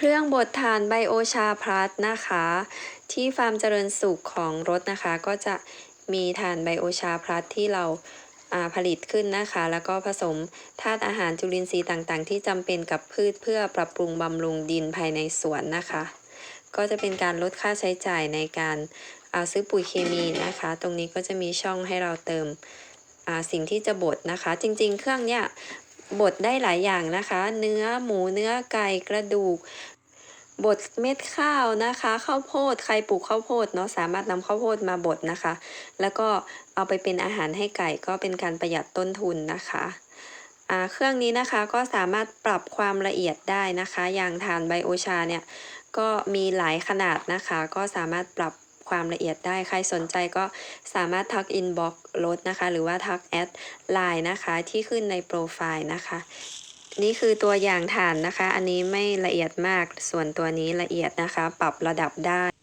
เครื่องบดถ่านไบโอชาพลัสนะคะ ที่ฟาร์มเจริญสุขของรถนะคะ ก็จะมีถ่านไบโอชาพลัสที่เราาผลิตขึ้นนะคะ แล้วก็ผสมธาตุอาหารจุลินทรีย์ต่างๆ ที่จำเป็นกับพืชเพื่อปรับปรุงบำรุงดินภายในสวนนะคะ ก็จะเป็นการลดค่าใช้จ่ายในการอ่าซื้อปุ๋ยเคมีนะคะ ตรงนี้ก็จะมีช่องให้เราเติมสิ่งที่จะบดนะคะ จริงๆ เครื่องเนี้ย บดได้หลายอย่างนะคะ เนื้อหมูเนื้อไก่กระดูกบดเม็ดข้าวนะคะข้าวโพดใครปลูกข้าวโพดเนาะสามารถนำข้าวโพดมาบดนะคะ แล้วก็เอาไปเป็นอาหารให้ไก่ก็เป็นการประหยัดต้นทุนนะคะเครื่องนี้นะคะก็สามารถปรับความละเอียดได้นะคะ อย่างฐานไบโอชาเนี่ยก็มีหลายขนาดนะคะ ก็สามารถปรับ ความละเอียดได้ ใครสนใจก็สามารถทักอินบ็อกรถนะคะ หรือว่าทักแอดไลน์นะคะ ที่ขึ้นในโปรไฟล์นะคะ นี่คือตัวอย่างฐานนะคะ อันนี้ไม่ละเอียดมาก ส่วนตัวนี้ละเอียดนะคะ ปรับระดับได้